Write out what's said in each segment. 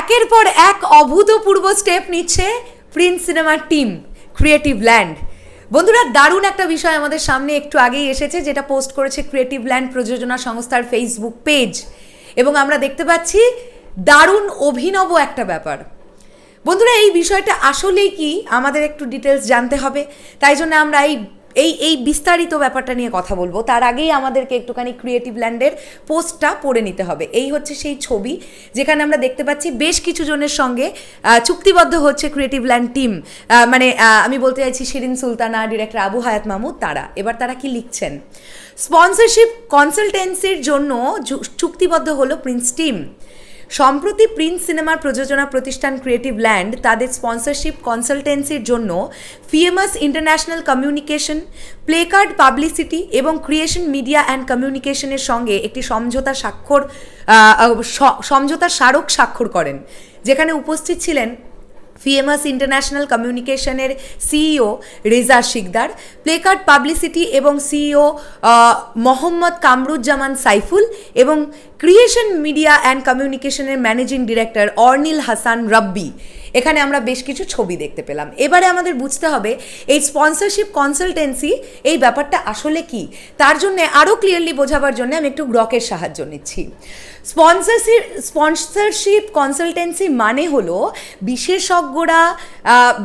একের পর এক অভূতপূর্ব স্টেপ নিচ্ছে প্রিন্স সিনেমার টিম ক্রিয়েটিভ ল্যান্ড বন্ধুরা, দারুণ একটা বিষয় আমাদের সামনে একটু আগেই এসেছে, যেটা পোস্ট করেছে ক্রিয়েটিভ ল্যান্ড প্রযোজনা সংস্থার ফেসবুক পেজ এবং আমরা দেখতে পাচ্ছি দারুণ অভিনব একটা ব্যাপার। বন্ধুরা, এই বিষয়টা আসলেই কি? আমাদের একটু ডিটেলস জানতে হবে। তাই জন্য আমরা এই এই এই বিস্তারিত ব্যাপারটা নিয়ে কথা বলব। তার আগেই আমাদেরকে একটুখানি ক্রিয়েটিভ ল্যান্ডের পোস্টটা পড়ে নিতে হবে। এই হচ্ছে সেই ছবি, যেখানে আমরা দেখতে পাচ্ছি বেশ কিছু জনের সঙ্গে চুক্তিবদ্ধ হচ্ছে ক্রিয়েটিভ ল্যান্ড টিম মানে আমি বলতে চাইছি শিরিন সুলতানা, ডিরেক্টর আবু হায়াত মাহমুদ, তারা। এবার তারা কি লিখছেন? স্পন্সরশিপ কনসালটেন্সির জন্য চুক্তিবদ্ধ হলো প্রিন্স টিম সম্প্রতি প্রিন্স সিনেমার প্রযোজনা প্রতিষ্ঠান ক্রিয়েটিভ ল্যান্ড তাদের স্পন্সরশিপ কনসালটেন্সির জন্য FMS international communication, placard publicity এবং ক্রিয়েশন মিডিয়া অ্যান্ড কমিউনিকেশনের সঙ্গে একটি সমঝোতা স্বাক্ষর সমঝোতা স্মারক স্বাক্ষর করেন, যেখানে উপস্থিত ছিলেন ফিএমএস ইন্টারন্যাশনাল কমিউনিকেশনের CEO Reza Sikdar, placard publicity এবং সিইও মোহাম্মদ কামরুজ্জামান সাইফুল এবং ক্রিয়েশন মিডিয়া অ্যান্ড কমিউনিকেশনের ম্যানেজিং ডিরেক্টর অর্নিল হাসান রব্বি। এখানে আমরা বেশ কিছু ছবি দেখতে পেলাম। এবারে আমাদের বুঝতে হবে, এই স্পন্সরশিপ কনসালটেন্সি এই ব্যাপারটা আসলে কি? তার জন্য আরও ক্লিয়ারলি বোঝাবার জন্য আমি একটু গ্রকের সাহায্য নিচ্ছি। স্পন্সরশিপ স্পন্সরশিপ কনসালটেন্সি মানে হলো বিশেষজ্ঞরা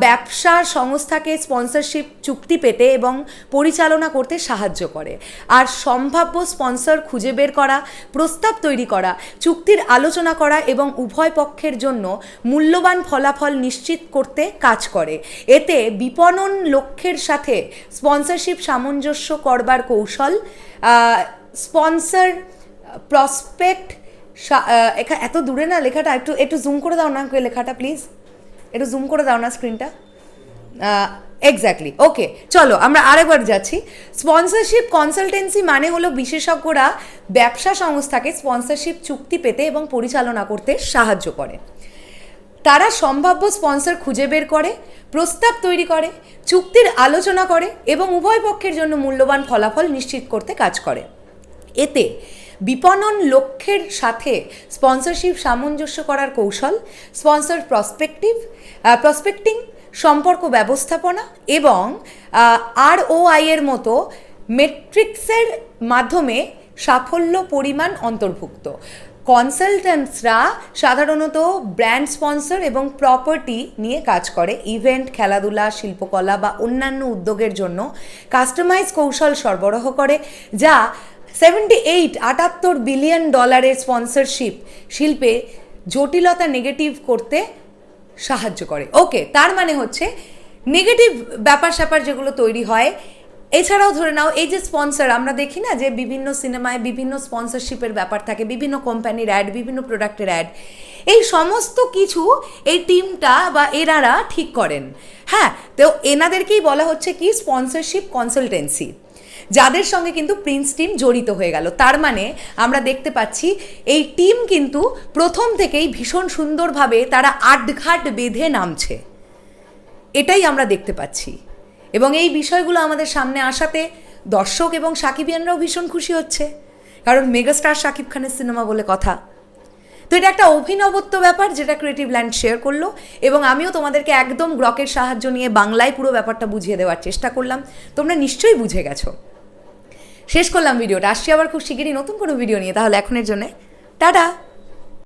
ব্যবসা সংস্থাকে স্পন্সরশিপ চুক্তি পেতে এবং পরিচালনা করতে সাহায্য করে। আর সম্ভাব্য স্পন্সর খুঁজে বের করা, প্রস্তাব তৈরি করা, চুক্তির আলোচনা করা এবং উভয় পক্ষের জন্য মূল্যবান ফলাফল নিশ্চিত করতে কাজ করে। এতে বিপণন লক্ষ্যের সাথে স্পন্সরশিপ সামঞ্জস্য করবার কৌশল স্পন্সর প্রসপেক্ট এত দূরে না লেখাটা, একটু একটু জুম করে দাও না লেখাটা প্লিজ একটু জুম করে দাও না স্ক্রিনটা এক্স্যাক্টলি ওকে চলো আমরা আরেকবার যাচ্ছি। স্পন্সরশিপ কনসালটেন্সি মানে হলো বিশেষজ্ঞরা ব্যবসা সংস্থাকে স্পন্সরশিপ চুক্তি পেতে এবং পরিচালনা করতে সাহায্য করে। তারা সম্ভাব্য স্পন্সর খুঁজে বের করে, প্রস্তাব তৈরি করে, চুক্তির আলোচনা করে এবং উভয় পক্ষের জন্য মূল্যবান ফলাফল নিশ্চিত করতে কাজ করে। এতে বিপণন লক্ষ্যের সাথে স্পন্সরশিপ সামঞ্জস্য করার কৌশল, স্পন্সর প্রসপেক্টিভ প্রসপেক্টিং, সম্পর্ক ব্যবস্থাপনা এবং আর ও এর মতো মেট্রিক্সের মাধ্যমে সাফল্য পরিমাণ অন্তর্ভুক্ত। কনসালটেন্টসরা সাধারণত ব্র্যান্ড স্পন্সর এবং প্রপার্টি নিয়ে কাজ করে ইভেন্ট খেলাধুলা, শিল্পকলা বা অন্যান্য উদ্যোগের জন্য কাস্টমাইজ কৌশল সরবরাহ করে, যা সেভেন্টি এইট আটাত্তর বিলিয়ন ডলারের স্পন্সরশিপ শিল্পে জটিলতা নেগেটিভ করতে সাহায্য করে। ওকে তার মানে হচ্ছে নেগেটিভ ব্যাপার স্যাপার যেগুলো তৈরি হয় এছাড়াও ধরে নাও, এই যে স্পন্সর আমরা দেখি না যে বিভিন্ন সিনেমায় বিভিন্ন স্পন্সরশিপের ব্যাপার থাকে, বিভিন্ন কোম্পানির অ্যাড বিভিন্ন প্রোডাক্টের অ্যাড এই সমস্ত কিছু এই টিমটা বা এনারা ঠিক করেন। হ্যাঁ তো এনাদেরকেই বলা হচ্ছে কি স্পন্সরশিপ কনসালটেন্সি যাদের সঙ্গে কিন্তু প্রিন্স টিম জড়িত হয়ে গেল। তার মানে আমরা দেখতে পাচ্ছি, এই টিম কিন্তু প্রথম থেকেই ভীষণ সুন্দরভাবে তারা আটঘাট বেঁধে নামছে। এটাই আমরা দেখতে পাচ্ছি। এবং এই বিষয়গুলো আমাদের সামনে আসাতে দর্শক এবং সাকিবিয়ানরাও ভীষণ খুশি হচ্ছে। কারণ মেগাস্টার শাকিব খানের সিনেমা বলে কথা। তো এটা একটা অভিনবত্ব ব্যাপার যেটা ক্রিয়েটিভ ল্যান্ড শেয়ার করল এবং আমিও তোমাদেরকে একদম গ্রকের সাহায্য নিয়ে বাংলায় পুরো ব্যাপারটা বুঝিয়ে দেওয়ার চেষ্টা করলাম। তোমরা নিশ্চয়ই বুঝে গেছো। শেষ করলাম ভিডিওটা। আসছি আবার খুব শিগগিরই নতুন কোনো ভিডিও নিয়ে। তাহলে এখনের জন্যে টাটা।